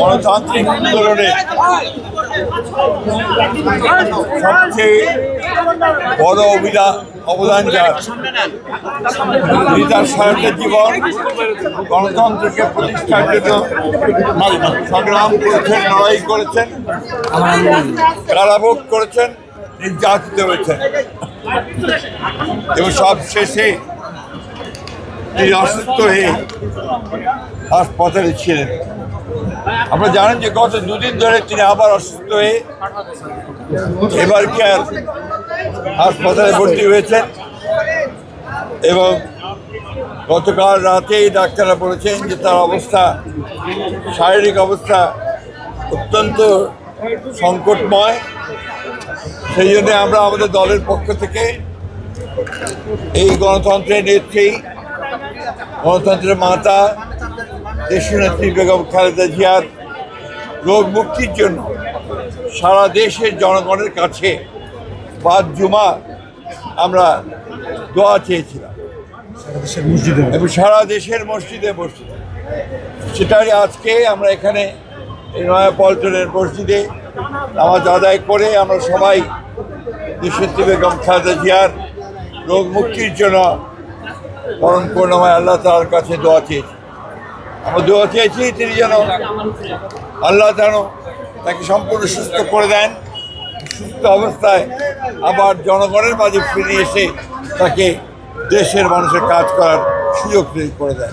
গণতান্ত্রিক আন্দোলনে সবচেয়ে বড় অবিদা অবদান যার। তিনি তার সারাটা জীবন, গণতন্ত্রকে প্রতিষ্ঠার জন্য সংগ্রাম করেছেন, লড়াই করেছেন, কারাভোগ করেছেন, নির্যাতিত হয়েছেন। এবং সব শেষে তিনি অসুস্থ হয়ে হাসপাতালে ছিলেন। আপনারা জানেন যে গত দুদিন ধরে তিনি আবার অসুস্থ হয়ে এবার কেয়ার হাসপাতালে ভর্তি হয়েছেন এবং গতকাল রাতেই ডাক্তাররা বলেছেন যে তার অবস্থা, শারীরিক অবস্থা অত্যন্ত সংকটময়। সেই জন্য আমরা আমাদের দলের পক্ষ থেকে এই গণতন্ত্রের নেত্রী, গণতন্ত্রের মাতা দেশনেত্রী বেগম খালেদা জিয়ার রোগ মুক্তির জন্য সারা দেশের জনগণের কাছে বাদ জুমা আমরা দোয়া চেয়েছিলাম। এবং সারা দেশের মসজিদে মসজিদে সেটাই আজকে আমরা এখানে এই নয়া পল্টনের মসজিদে নামাজ আদায় করে আমরা সবাই দেশনেত্রী বেগম খালেদা জিয়ার রোগ মুক্তির জন্য পরম করুণাময় আল্লাহ তালার কাছে দোয়া চেয়েছি। আমরা দোয়া চেয়েছি তিনি যেন আল্লাহ যেন তাকে সম্পূর্ণ সুস্থ করে দেন। সুস্থ অবস্থায় আবার জনগণের মাঝে ফিরে এসে তাকে দেশের মানুষের কাজ করার সুযোগ তৈরি করে দেন।